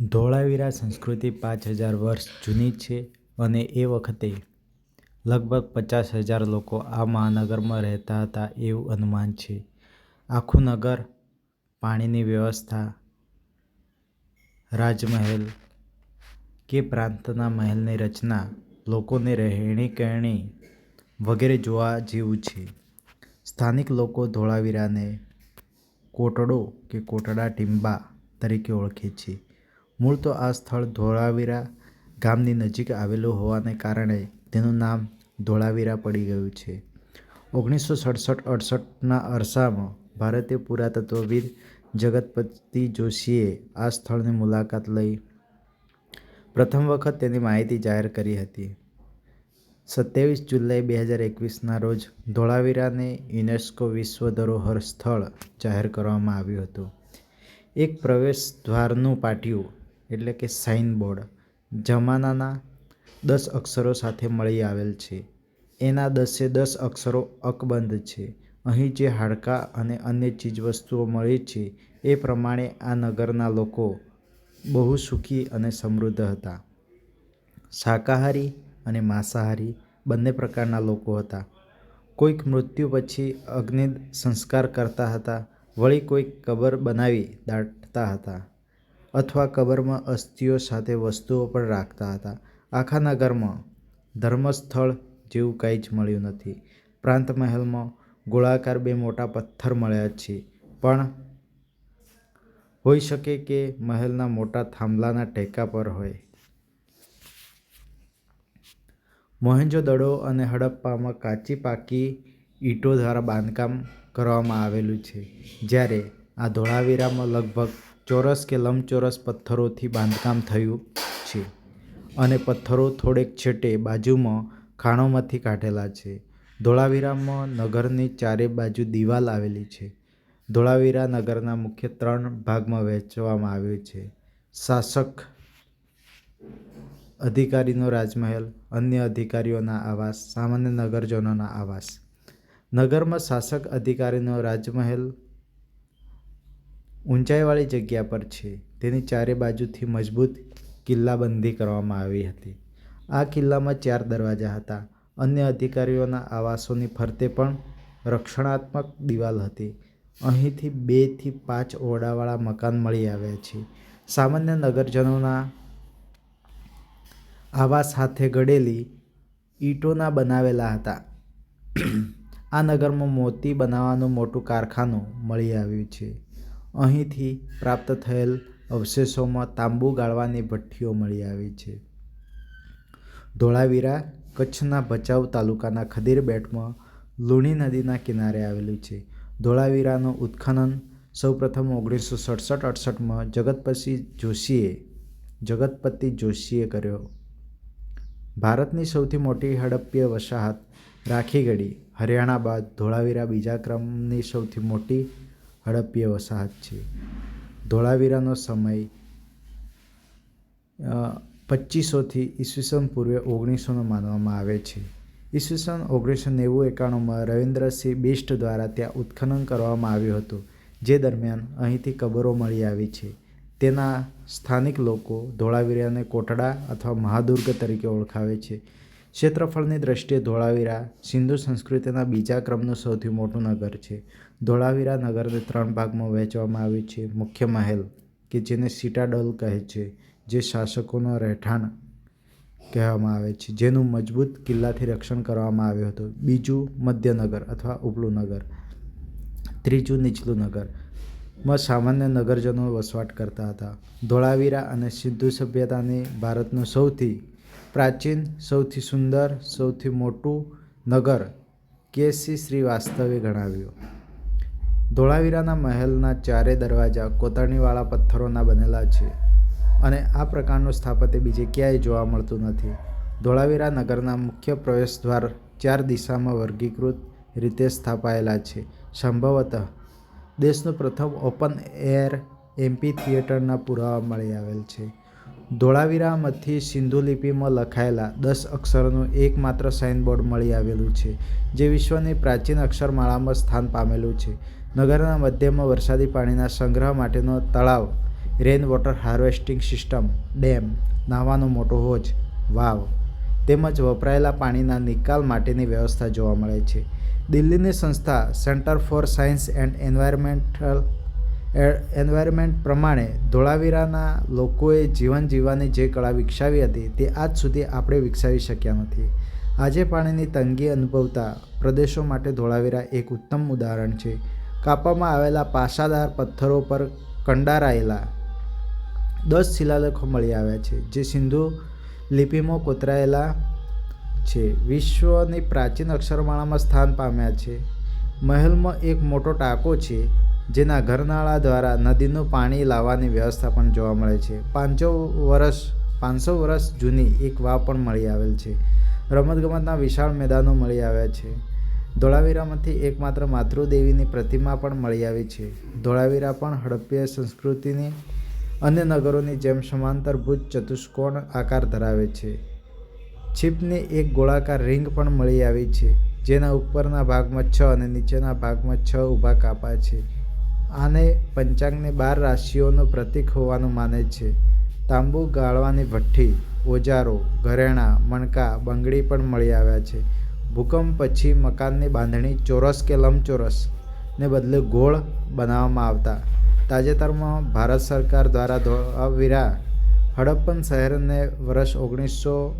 ધોળાવીરા સંસ્કૃતિ પાંચ હજાર વર્ષ જૂની છે અને એ વખતે લગભગ પચાસ હજાર લોકો આ મહાનગરમાં રહેતા હતા એવું અનુમાન છે. આખું નગર, પાણીની વ્યવસ્થા, રાજમહેલ કે પ્રાંતના મહેલની રચના, લોકોની રહેણી-કહેણી વગેરે જોવા જેવું છે. સ્થાનિક લોકો ધોળાવીરાને કોટડો કે કોટડા ટીંબા તરીકે ઓળખે છે. મૂળ તો આ સ્થળ ધોળાવીરા ગામની નજીક આવેલું હોવાને કારણે તેનું નામ ધોળાવીરા પડી ગયું છે. ઓગણીસો સડસઠ અડસઠના અરસામાં ભારતીય પુરાતત્વવિદ જગતપતિ જોશીએ આ સ્થળની મુલાકાત લઈ પ્રથમ વખત તેની માહિતી જાહેર કરી હતી. સત્યાવીસ જુલાઈ બે હજાર એકવીસના રોજ ધોળાવીરાને યુનેસ્કો વિશ્વ ધરોહર સ્થળ જાહેર કરવામાં આવ્યું હતું. એક પ્રવેશદ્વારનું પાટિયું એટલે કે સાઈન બોર્ડ જમાનાના દસ અક્ષરો સાથે મળી આવેલ છે. એના દસે દસ અક્ષરો અકબંધ છે. અહીં જે હાડકાં અને અન્ય ચીજવસ્તુઓ મળી છે એ પ્રમાણે આ નગરના લોકો બહુ સુખી અને સમૃદ્ધ હતા. શાકાહારી અને માંસાહારી બંને પ્રકારના લોકો હતા. કોઈક મૃત્યુ પછી અગ્નિ સંસ્કાર કરતા હતા, વળી કોઈક કબર બનાવી દાટતા હતા અથવા કબરમાં અસ્થિઓ સાથે વસ્તુઓ પણ રાખતા હતા. આખા નગરમાં ધર્મસ્થળ જેવું કંઈ જ મળ્યું નથી. પ્રાંત મહેલમાં ગોળાકાર બે મોટા પથ્થર મળ્યા છે પણ હોઈ શકે કે મહેલના મોટા થાંભલાના ટેકા પર હોય. મોહેંજો-દડો અને હડપ્પામાં કાચી પાકી ઈંટો દ્વારા બાંધકામ કરવામાં આવેલું છે. જ્યારે આ ધોળાવીરામાં લગભગ ચોરસ કે લંબચોરસ પથ્થરોથી બાંધકામ થયું છે અને પથ્થરો થોડેક છેટે બાજુમાં ખાણોમાંથી કાઢેલા છે. ધોળાવીરામાં નગરની ચારે બાજુ દિવાલ આવેલી છે. ધોળાવીરા નગરના મુખ્ય ત્રણ ભાગમાં વહેંચવામાં આવ્યું છે: શાસક અધિકારીનો રાજમહેલ, અન્ય અધિકારીઓના આવાસ, સામાન્ય નગરજનોના આવાસ. નગરમાં શાસક અધિકારીનો રાજમહેલ ઊંચાઈવાળી જગ્યા પર છે. તેની ચારે બાજુથી મજબૂત કિલ્લાબંધી કરવામાં આવી હતી. આ કિલ્લામાં ચાર દરવાજા હતા. અન્ય અધિકારીઓના આવાસોની ફરતે પણ રક્ષણાત્મક દિવાલ હતી. અહીંથી બેથી પાંચ ઓરડાવાળા મકાન મળી આવ્યા છે. સામાન્ય નગરજનોના આવાસ હાથે ઘડેલી ઈંટોના બનાવેલા હતા. આ નગરમાં મોતી બનાવવાનું મોટું કારખાનું મળી આવ્યું છે. અહીંથી પ્રાપ્ત થયેલ અવશેષોમાં તાંબુ ગાળવાની ભઠ્ઠીઓ મળી આવી છે. ધોળાવીરા કચ્છના ભચાઉ તાલુકાના ખદીર બેટમાં લુણી નદીના કિનારે આવેલું છે. ધોળાવીરાનું ઉત્ખનન સૌપ્રથમ ઓગણીસો સડસઠ અડસઠમાં જગતપતિ જોશીએ જગતપતિ જોશીએ કર્યો. ભારતની સૌથી મોટી હડપ્પીય વસાહત રાખીગઢી, હરિયાણા બાદ ધોળાવીરા બીજા ક્રમની સૌથી મોટી હડપ્પીય વસાહત છે. ધોળાવીરાનો સમય પચીસોથી ઈસવીસન પૂર્વે ઓગણીસોનો માનવામાં આવે છે. ઈસવીસન ઓગણીસો નેવું એકાણુંમાં રવિન્દ્રસિંહ બિષ્ટ દ્વારા ત્યાં ઉત્ખનન કરવામાં આવ્યું હતું. જે દરમિયાન અહીંથી કબરો મળી આવી છે. તેના સ્થાનિક લોકો ધોળાવીરાને કોટડા અથવા મહાદુર્ગ તરીકે ઓળખાવે છે. ક્ષેત્રફળની દૃષ્ટિએ ધોળાવીરા સિંધુ સંસ્કૃતિના બીજા ક્રમનું સૌથી મોટું નગર છે. ધોળાવીરા નગરને ત્રણ ભાગમાં વહેંચવામાં આવ્યું છે: મુખ્ય મહેલ કે જેને સિટાડલ કહે છે, જે શાસકોનો રહેઠાણ કહેવામાં આવે છે, જેનું મજબૂત કિલ્લાથી રક્ષણ કરવામાં આવ્યું હતું. બીજું મધ્યનગર અથવા ઉપલું નગર. ત્રીજું નીચલું નગર, માં સામાન્ય નગરજનો વસવાટ કરતા હતા. ધોળાવીરા અને સિંધુ સભ્યતાની ભારતનું સૌથી પ્રાચીન, સૌથી સુંદર, સૌથી મોટું નગર કે સી શ્રીવાસ્તવે ગણાવ્યું. ધોળાવીરાના મહેલના ચારે દરવાજા કોતરણીવાળા પથ્થરોના બનેલા છે અને આ પ્રકારનું સ્થાપત્ય બીજે ક્યાંય જોવા મળતું નથી. ધોળાવીરા નગરના મુખ્ય પ્રવેશદ્વાર ચાર દિશામાં વર્ગીકૃત રીતે સ્થાપાયેલા છે. સંભવતઃ દેશનું પ્રથમ ઓપન-એર એમ્ફીથિયેટરના પુરાવા મળી આવેલ છે. ધોળાવીરામાંથી સિંધુ લિપિમાં લખાયેલા દસ અક્ષરોનું એકમાત્ર સાઇનબોર્ડ મળી આવેલું છે, જે વિશ્વની પ્રાચીન અક્ષરમાળામાં સ્થાન પામેલું છે. નગરના મધ્યમાં વરસાદી પાણીના સંગ્રહ માટેનો તળાવ rain water harvesting system dam નાહવાનો મોટો હોજ વાવ તેમજ વપરાયેલા પાણીના નિકાલ માટેની વ્યવસ્થા જોવા મળે છે દિલ્હીની સંસ્થા centre for science and environmental environment પ્રમાણે ધોળાવીરાના લોકોએ જીવન જીવવાની જે કળા વિકસાવી હતી તે આજ સુધી આપણે વિકસાવી શક્યા નથી. આજે પાણીની તંગી અનુભવતા પ્રદેશો માટે ધોળાવીરા એક ઉત્તમ ઉદાહરણ છે. કાપવામાં આવેલા પાસાદાર પથ્થરો પર કંડારાયેલા દસ શિલાલેખો મળી આવ્યા છે, જે સિંધુ લિપિમાં કોતરાયેલા છે. વિશ્વની પ્રાચીન અક્ષરમાળામાં સ્થાન પામ્યા છે. મહેલમાં એક મોટો ટાંકો છે જેના ઘરનાળા દ્વારા નદીનું પાણી લાવવાની વ્યવસ્થા પણ જોવા મળે છે. પાંચસો વર્ષ પાંચસો વર્ષ જૂની એક વાવ પણ મળી આવેલ છે. રમતગમતના વિશાળ મેદાનો મળી આવ્યા છે. ધોળાવીરામાંથી એકમાત્ર માતૃદેવીની પ્રતિમા પણ મળી આવી છે. ધોળાવીરા પણ હડપ્પીય સંસ્કૃતિની અન્ય નગરોની જેમ સમાંતરભુજ ચતુષ્કોણ આકાર ધરાવે છે. છીપની એક ગોળાકાર રિંગ પણ મળી આવી છે, જેના ઉપરના ભાગમાં છ અને નીચેના ભાગમાં છ ઊભા કાપા છે. આને પંચાંગની બાર રાશિઓનું પ્રતીક હોવાનું માને છે. તાંબુ ગાળવાની ભઠ્ઠી, ઓજારો, ઘરેણાં, મણકા, બંગડી પણ મળી આવ્યા છે. ભૂકંપ પછી મકાનની બાંધણી ચોરસ કે લંબચોરસ ને બદલે ગોળ બનાવવામાં આવતા. તાજેતરમાં ભારત સરકાર દ્વારા ધોળાવીરા, હડપ્પન શહેરને વર્ષ ઓગણીસો,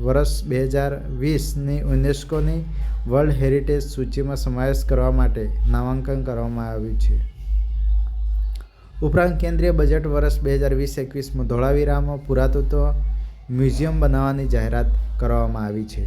વર્ષ બે હજાર વીસની યુનેસ્કોની વર્લ્ડ હેરિટેજ સૂચિમાં સમાવેશ કરવા માટે નામાંકન કરવામાં આવ્યું છે. ઉપરાંત કેન્દ્રીય બજેટ વર્ષ બે હજાર વીસ એકવીસમાં ધોળાવીરામાં પુરાતત્વ મ્યુઝિયમ બનાવવાની જાહેરાત કરવામાં આવી છે.